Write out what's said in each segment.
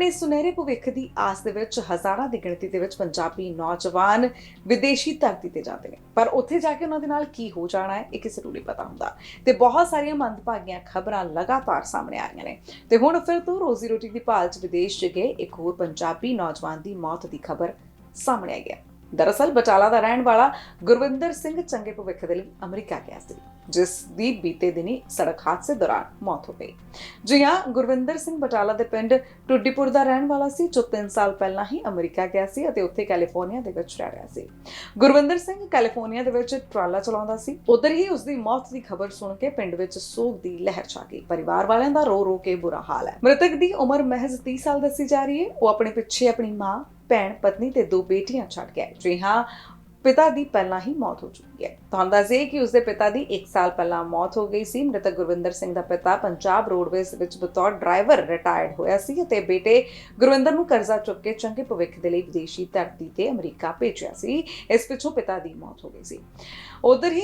ਆਪਣੇ ਸੁਨਹਿਰੇ ਭਵਿੱਖ ਦੀ ਆਸ ਦੇ ਵਿੱਚ ਹਜ਼ਾਰਾਂ ਦੀ ਗਿਣਤੀ ਦੇ ਵਿੱਚ ਪੰਜਾਬੀ ਨੌਜਵਾਨ ਵਿਦੇਸ਼ੀ ਧਰਤੀ ਤੇ ਜਾਂਦੇ ਨੇ। ਪਰ ਉੱਥੇ ਜਾ ਕੇ ਉਹਨਾਂ ਦੇ ਨਾਲ ਕੀ ਹੋ ਜਾਣਾ ਹੈ, ਇਹ ਕਿਸੇ ਨੂੰ ਨਹੀਂ ਪਤਾ ਹੁੰਦਾ। ਤੇ ਬਹੁਤ ਸਾਰੀਆਂ ਮੰਦਭਾਗੀਆਂ ਖਬਰਾਂ ਲਗਾਤਾਰ ਸਾਹਮਣੇ ਆ ਰਹੀਆਂ ਨੇ। ਤੇ ਹੁਣ ਫਿਰ ਤੋਂ ਰੋਜ਼ੀ ਰੋਟੀ ਦੀ ਭਾਲ 'ਚ ਵਿਦੇਸ਼ 'ਚ ਗਏ, ਇੱਕ ਹੋਰ ਪੰਜਾਬੀ ਨੌਜਵਾਨ ਦੀ ਮੌਤ ਦੀ ਖਬਰ ਸਾਹਮਣੇ ਆ ਹੈ। ਦਰਅਸਲ ਬਟਾਲਾ ਦਾ ਰਹਿਣ ਵਾਲਾ ਗੁਰਵਿੰਦਰ ਸਿੰਘ ਚੰਗੇ ਭਵਿੱਖ ਦੇ ਲਈ ਅਮਰੀਕਾ ਗਿਆ ਸੀ, ਜਿਸ ਦੀ ਬੀਤੇ ਦਿਨੀ ਸੜਕ ਹਾਦਸੇ ਦੌਰਾਨ ਮੌਤ ਹੋ ਗਈ। ਜੀ ਹਾਂ, ਗੁਰਵਿੰਦਰ ਸਿੰਘ ਬਟਾਲਾ ਦੇ ਪਿੰਡ ਟੁੱਡੀਪੁਰ ਦਾ ਰਹਿਣ ਵਾਲਾ ਸੀ, ਜੋ 3 ਸਾਲ ਪਹਿਲਾਂ ਹੀ ਅਮਰੀਕਾ ਗਿਆ ਸੀ ਅਤੇ ਉੱਥੇ ਕੈਲੀਫੋਰਨੀਆ ਦੇ ਵਿੱਚ ਰਹਿ ਰਿਹਾ ਸੀ। ਗੁਰਵਿੰਦਰ ਸਿੰਘ ਕੈਲੀਫੋਰਨੀਆ ਦੇ ਵਿੱਚ ਟਰਾਲਾ ਚਲਾਉਂਦਾ ਸੀ। ਉਧਰ ਹੀ ਉਸ ਦੀ ਮੌਤ ਦੀ ਖਬਰ ਸੁਣ ਕੇ ਪਿੰਡ ਵਿੱਚ ਸੋਗ ਦੀ ਲਹਿਰ ਛਾ ਗਈ। ਪਰਿਵਾਰ ਵਾਲਿਆਂ ਦਾ ਰੋ ਰੋ ਕੇ ਬੁਰਾ ਹਾਲ ਹੈ। ਮ੍ਰਿਤਕ ਦੀ ਉਮਰ ਮਹਿਜ਼ 30 ਸਾਲ ਦੱਸੀ ਜਾ ਰਹੀ ਹੈ। ਉਹ ਆਪਣੇ ਪਿੱਛੇ ਆਪਣੀ ਮਾਂ ਭੈਣ ਪਤਨੀ ਤੇ ਦੋ ਬੇਟੀਆਂ ਛੱਡ ਗਿਆ ਹੈ। ਜੀ ਹਾਂ, ਪਿਤਾ ਦੀ ਪਹਿਲਾਂ ਹੀ ਮੌਤ ਹੋ ਚੁੱਕੀ ਹੈ। ਤੁਹਾਨੂੰ ਦੱਸਦੇ ਕਿ ਉਸਦੇ ਪਿਤਾ ਦੀ 1 ਸਾਲ ਪਹਿਲਾਂ ਮੌਤ ਹੋ ਗਈ ਸੀ। ਮ੍ਰਿਤਕ ਗੁਰਵਿੰਦਰ ਸਿੰਘ ਦਾ ਪਿਤਾ ਪੰਜਾਬ ਰੋਡਵੇਜ਼ ਵਿੱਚ ਬਤੌਰ ਡਰਾਈਵਰ ਰਿਟਾਇਰਡ ਹੋਇਆ ਸੀ ਅਤੇ ਬੇਟੇ ਗੁਰਵਿੰਦਰ ਨੂੰ ਕਰਜ਼ਾ ਚੁੱਕ ਕੇ ਚੰਗੇ ਭਵਿੱਖ ਦੇ ਲਈ ਵਿਦੇਸ਼ੀ ਧਰਤੀ ਤੇ ਅਮਰੀਕਾ ਭੇਜਿਆ ਸੀ। ਇਸ ਪਿੱਛੋਂ ਪਿਤਾ ਦੀ ਮੌਤ ਹੋ ਗਈ ਸੀ। ਉਧਰ ਹੀ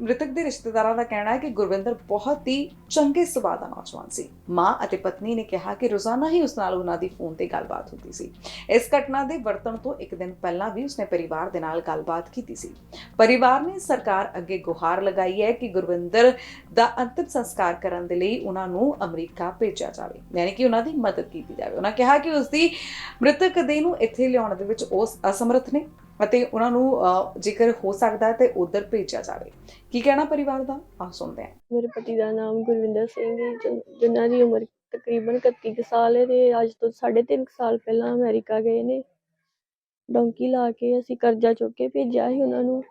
ਮ੍ਰਿਤਕ ਦੇ ਰਿਸ਼ਤੇਦਾਰਾਂ ਦਾ ਕਹਿਣਾ ਹੈ ਕਿ ਗੁਰਵਿੰਦਰ ਬਹੁਤ ਹੀ ਚੰਗੇ ਸੁਭਾਅ ਦਾ ਨੌਜਵਾਨ ਸੀ। ਮਾਂ ਅਤੇ ਪਤਨੀ ਨੇ ਕਿਹਾ ਕਿ ਰੋਜ਼ਾਨਾ ਹੀ ਉਸ ਨਾਲ ਉਹਨਾਂ ਦੀ ਫੋਨ ਤੇ ਗੱਲਬਾਤ ਹੁੰਦੀ ਸੀ। ਇਸ ਘਟਨਾ ਦੇ ਵਰਤਣ ਤੋਂ ਇੱਕ ਦਿਨ ਪਹਿਲਾਂ ਵੀ ਉਸਨੇ ਪਰਿਵਾਰ ਦੇ ਨਾਲ ਗੱਲਬਾਤ ਕੀਤੀ ਸੀ। ਪਰਿਵਾਰ ਨੇ ਸਰਕਾਰ ਅੱਗੇ ਗੁਹਾਰ ਲਗਾਈ ਹੈ ਕਿ ਗੁਰਵਿੰਦਰ ਦਾ ਅੰਤਿਮ ਸੰਸਕਾਰ ਕਰਨ ਦੇ ਲਈ ਉਹਨਾਂ ਨੂੰ ਅਮਰੀਕਾ ਭੇਜਿਆ ਜਾਵੇ, ਯਾਨੀ ਕਿ ਉਹਨਾਂ ਦੀ ਮਦਦ ਕੀਤੀ ਜਾਵੇ। ਉਹਨਾਂ ਕਿਹਾ ਕਿ ਉਸ ਦੀ ਮ੍ਰਿਤਕ ਦੇਹ ਨੂੰ ਇੱਥੇ ਲਿਆਉਣ ਦੇ ਵਿੱਚ ਉਹ ਅਸਮਰਥ ਨੇ ਅਤੇ ਉਹਨਾਂ ਨੂੰ ਜੇਕਰ ਹੋ ਸਕਦਾ ਤੇ ਉਧਰ ਭੇਜਿਆ ਜਾਵੇ। ਕੀ ਕਹਿਣਾ ਪਰਿਵਾਰ ਦਾ? ਆਹ ਸੁਣਦੇ ਹਾਂ। ਮੇਰੇ ਪਤੀ ਦਾ ਨਾਮ ਗੁਰਵਿੰਦਰ ਸਿੰਘ ਹੈ ਜਿਨ੍ਹਾਂ ਦੀ ਉਮਰ ਤਕਰੀਬਨ 31 ਕੁ ਸਾਲ ਹੈ ਤੇ ਅੱਜ ਤੋਂ 3.5 ਸਾਲ ਪਹਿਲਾਂ ਅਮਰੀਕਾ ਗਏ ਨੇ। ਡੋਂਕੀ ਲਾ ਕੇ ਅਸੀਂ ਕਰਜ਼ਾ ਚੁੱਕ ਕੇ ਭੇਜਿਆ ਸੀ ਉਹਨਾਂ ਨੂੰ।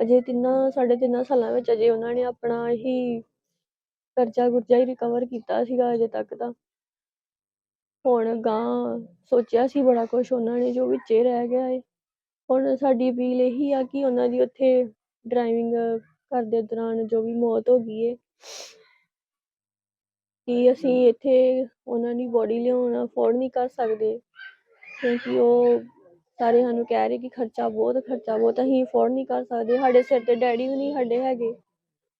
ਅਜੇ ਤਿੰਨਾਂ, ਸਾਢੇ ਤਿੰਨਾਂ ਸਾਲਾਂ ਵਿੱਚ ਅਜੇ ਉਹਨਾਂ ਨੇ ਆਪਣਾ ਹੀ ਕਰਜ਼ਾ ਗੁਰਜ਼ਾ ਹੀ ਰਿਕਵਰ ਕੀਤਾ ਸੀਗਾ ਅਜੇ ਤੱਕ ਤਾਂ। ਹੁਣ ਗਾਂ ਸੋਚਿਆ ਸੀ ਬੜਾ ਕੁਝ ਉਹਨਾਂ ਨੇ ਜੋ ਵਿੱਚੇ ਰਹਿ ਗਿਆ ਹੈ ਹੁਣ ਸਾਡੀ ਅਪੀਲ ਇਹੀ ਆ ਕਿ ਉਹਨਾਂ ਦੀ ਉੱਥੇ ਡਰਾਈਵਿੰਗ ਕਰਦੇ ਦੌਰਾਨ ਜੋ ਵੀ ਮੌਤ ਹੋ ਗਈ ਏ, ਕਿ ਅਸੀਂ ਇੱਥੇ ਉਹਨਾਂ ਦੀ ਬੋਡੀ ਲਿਆਉਣਾ ਅਫੋਰਡ ਨਹੀਂ ਕਰ ਸਕਦੇ, ਕਿਉਂਕਿ ਉਹ ਸਾਰੇ ਸਾਨੂੰ ਕਹਿ ਰਹੇ ਕਿ ਖਰਚਾ ਬਹੁਤ ਖਰਚਾ ਬਹੁਤ, ਅਸੀਂ ਅਫੋਰਡ ਨਹੀਂ ਕਰ ਸਕਦੇ। ਸਾਡੇ ਸਿਰ ਤੇ ਡੈਡੀ ਵੀ ਨਹੀਂ ਸਾਡੇ ਹੈਗੇ।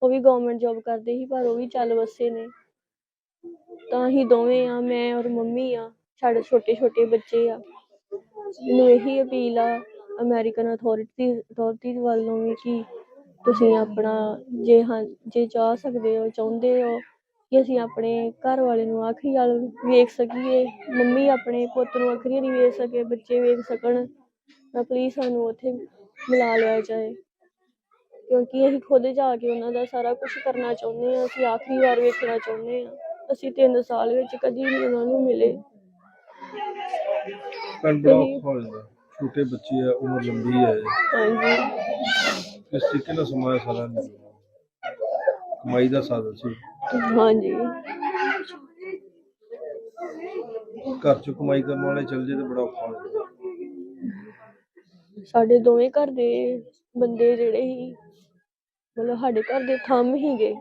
ਉਹ ਵੀ ਗਵਰਨਮੈਂਟ ਜੌਬ ਕਰਦੇ ਸੀ, ਪਰ ਉਹ ਵੀ ਚੱਲ ਵਸੇ ਨੇ। ਤਾਂ ਅਸੀਂ ਦੋਵੇਂ ਆ, ਮੈਂ ਔਰ ਮੰਮੀ ਆ, ਸਾਡੇ ਛੋਟੇ ਛੋਟੇ ਬੱਚੇ ਆ। ਮੈਨੂੰ ਇਹੀ ਅਪੀਲ ਆ ਅਮਰੀਕਨ ਅਥਾਰਟੀ ਅਥਾਰਟੀ ਵੱਲੋਂ ਵੀ ਕਿ ਤੁਸੀਂ ਆਪਣਾ ਜੇ ਹਾਂ, ਜੇ ਚਾਹ ਸਕਦੇ ਹੋ, ਚਾਹੁੰਦੇ ਹੋ ਕਿ ਅਸੀਂ ਆਪਣੇ ਘਰ ਵਾਲੇ ਨੂੰ ਆਖਰੀ ਗੱਲ ਵੇਖ ਸਕੀਏ ਮੰਮੀ ਆਪਣੇ ਪੁੱਤ ਨੂੰ ਆਖਰੀ ਨਹੀਂ ਵੇਖ ਸਕੇ ਬੱਚੇ ਵੇਖ ਸਕਣ ਤਾਂ ਪਲੀਜ਼ ਸਾਨੂੰ ਉੱਥੇ ਮਿਲਾ ਲਿਆ ਜਾਏ। ਕਿਉਂਕਿ ਅਸੀਂ ਖੁਦ ਜਾ ਕੇ ਉਹਨਾਂ ਦਾ ਸਾਰਾ ਕੁਝ ਕਰਨਾ ਚਾਹੁੰਦੇ ਹਾਂ ਅਸੀਂ ਆਖਰੀ ਵਾਰ ਵੇਖਣਾ ਚਾਹੁੰਦੇ ਹਾਂ। ਅਸੀਂ ਤਿੰਨ ਸਾਲ ਵਿੱਚ ਕਦੀ ਨਹੀਂ ਉਹਨਾਂ ਨੂੰ ਮਿਲੇ। ਭੈਣ ਬੜਾ ਔਖਾ ਹੋ ਜਾਂਦਾ। ਛੋਟੇ ਬੱਚੇ ਆ ਉਮਰ ਲੰਬੀ ਹੈ। ਹਾਂਜੀ। ਇਸ ਤਰੀਕੇ ਨਾਲ ਸਮਾਂ ਸਾਰਾ ਨਹੀਂ ਕਮਾਈ ਦਾ ਸਾਧਨ ਸੀ। ਹਾਂਜੀ। ਘਰ ਚ ਕਮਾਈ ਕਰਨ ਵਾਲੇ ਚੱਲ ਜੇ ਤੇ ਬੜਾ ਔਖਾ ਹੋ ਜਾਂਦਾ। ਸਾਡੇ ਦੋਵੇਂ ਘਰ ਦੇ ਬੰਦੇ ਜਿਹੜੇ ਸੀ ਮਤਲਬ ਸਾਡੇ ਘਰ ਦੇ ਥੰਮ ਹੀਗੇ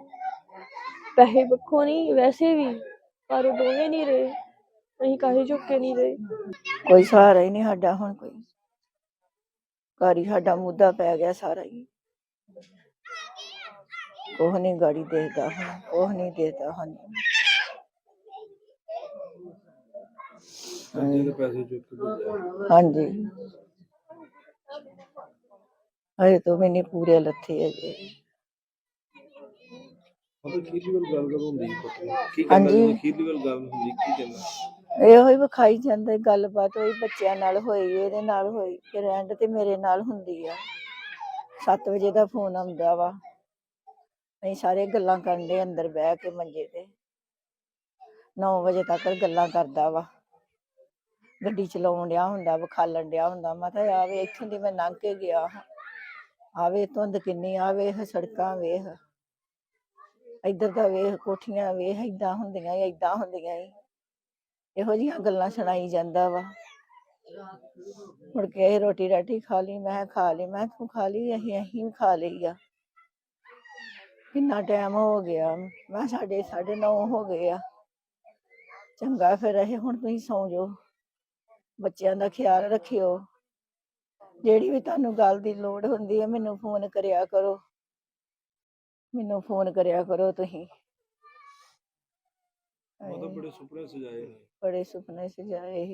ਪੈਸੇ ਪੱਖੋਂ ਨਹੀਂ ਵੈਸੇ ਵੀ ਪਰ ਉਹ ਦੋਵੇਂ ਨਹੀਂ ਰਹੇ। ਅਸੀਂ ਕਾਹੇ ਚੁੱਕੇ ਨਹੀਂ ਰਹੇ। ਕੋਈ ਸਹਾਰਾ ਹੀ ਨਹੀਂ ਸਾਡਾ ਹੁਣ ਕੋਈ। ਘਰ ਹੀ ਸਾਡਾ ਮੁੱਦਾ ਪੈ ਗਿਆ ਸਾਰਾ ਹੀ। ਕੋਹ ਨਹੀਂ ਗਾੜੀ ਦੇਖਦਾ ਹੁਣ ਕੋਹ ਨਹੀਂ ਦੇਖਦਾ ਹੁਣ ਕਰਜ਼ੇ ਦੇ ਪੈਸੇ ਚੁੱਕ ਕੇ ਭੇਜਿਆ ਹਾਂਜੀ। ਤੋਂ ਮੈਨੇ ਪੂਰੇ ਲੱਥੇ ਹੈਗੇ। ਮਤਲਬ ਅਖੀਰਲੀ ਵਾਰ ਗੱਲ ਕਰ ਹੁੰਦੀ ਹੈ ਪੁੱਤ ਨੂੰ। ਕੀ ਕਹਿੰਦਾ ਹਾਂਜੀ। ਗੱਲ ਹੁੰਦੀ ਕੀ ਕਹਿੰਦਾ ਇਹੋ ਹੀ ਵਿਖਾਈ ਜਾਂਦਾ ਗੱਲਬਾਤ ਹੋਈ ਬੱਚਿਆਂ ਨਾਲ ਹੋਈ ਇਹਦੇ ਨਾਲ ਹੋਈ ਫਿਰ ਐਂਡ ਤੇ ਮੇਰੇ ਨਾਲ ਹੁੰਦੀ ਆ। 7 ਵਜੇ ਦਾ ਫੋਨ ਆਉਂਦਾ ਵਾ। ਅਸੀਂ ਸਾਰੇ ਗੱਲਾਂ ਕਰਨ ਦੇ ਅੰਦਰ ਬਹਿ ਕੇ ਮੰਜੇ ਤੇ। 9 ਵਜੇ ਤੱਕ ਗੱਲਾਂ ਕਰਦਾ ਵਾ। ਗੱਡੀ ਚਲਾਉਣ ਡਿਆ ਹੁੰਦਾ, ਵਿਖਾਲਣ ਡਿਆ ਹੁੰਦਾ। ਮੈਂ ਤਾਂ ਆਵੇ ਇੱਥੋਂ ਦੀ ਮੈਂ ਲੰਘ ਕੇ ਗਿਆ ਆਵੇ ਧੁੰਦ ਕਿੰਨੀ ਆਵੇ ਸੜਕਾਂ ਵੇਖ। ਇੱਧਰ ਦਾ ਵੇਖ, ਕੋਠੀਆਂ ਵੇਖ, ਏਦਾਂ ਹੁੰਦੀਆਂ ਈ ਏਦਾਂ ਹੁੰਦੀਆਂ ਈ ਇਹੋ ਜਿਹੀਆਂ ਗੱਲਾਂ ਸੁਣਾਈ ਜਾਂਦਾ ਵਾ। ਮੁੜ ਕੇ ਰੋਟੀ ਰਾਟੀ ਖਾ ਲਈ, ਮੈਂ ਖਾ ਲਈ। ਮੈਂ ਤੂੰ ਖਾ ਲਈ, ਅਸੀਂ ਅਸੀਂ ਵੀ ਖਾ ਲਈ ਆ। ਕਿੰਨਾ ਟਾਈਮ ਹੋ ਗਿਆ? ਮੈਂ ਸਾਡੇ ਸਾਢੇ ਨੌ ਹੋ ਗਏ ਆ। ਚੰਗਾ ਫਿਰ ਇਹ ਹੁਣ ਤੁਸੀਂ ਸੌਂ ਜਾਓ। ਬੱਚਿਆਂ ਦਾ ਖਿਆਲ ਰੱਖਿਓ। ਜਿਹੜੀ ਵੀ ਤੁਹਾਨੂੰ ਗੱਲ ਦੀ ਲੋੜ ਹੁੰਦੀ ਹੈ ਮੈਨੂੰ ਫੋਨ ਕਰਿਆ ਕਰੋ। ਮੈਨੂੰ ਫੋਨ ਕਰਿਆ ਕਰੋ ਤੁਸੀਂ। ਬੜੇ ਸੁਪਨੇ ਸਜਾਏ ਨੇ। ਬੜੇ ਸੁਪਨੇ ਸਜਾਏ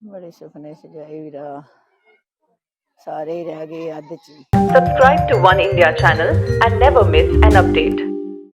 ਬੜੇ ਸੁਪਨੇ ਸਜਾਏ ਵੀਰਾ। सारे रह गए आधे subscribe to One India channel and never miss an update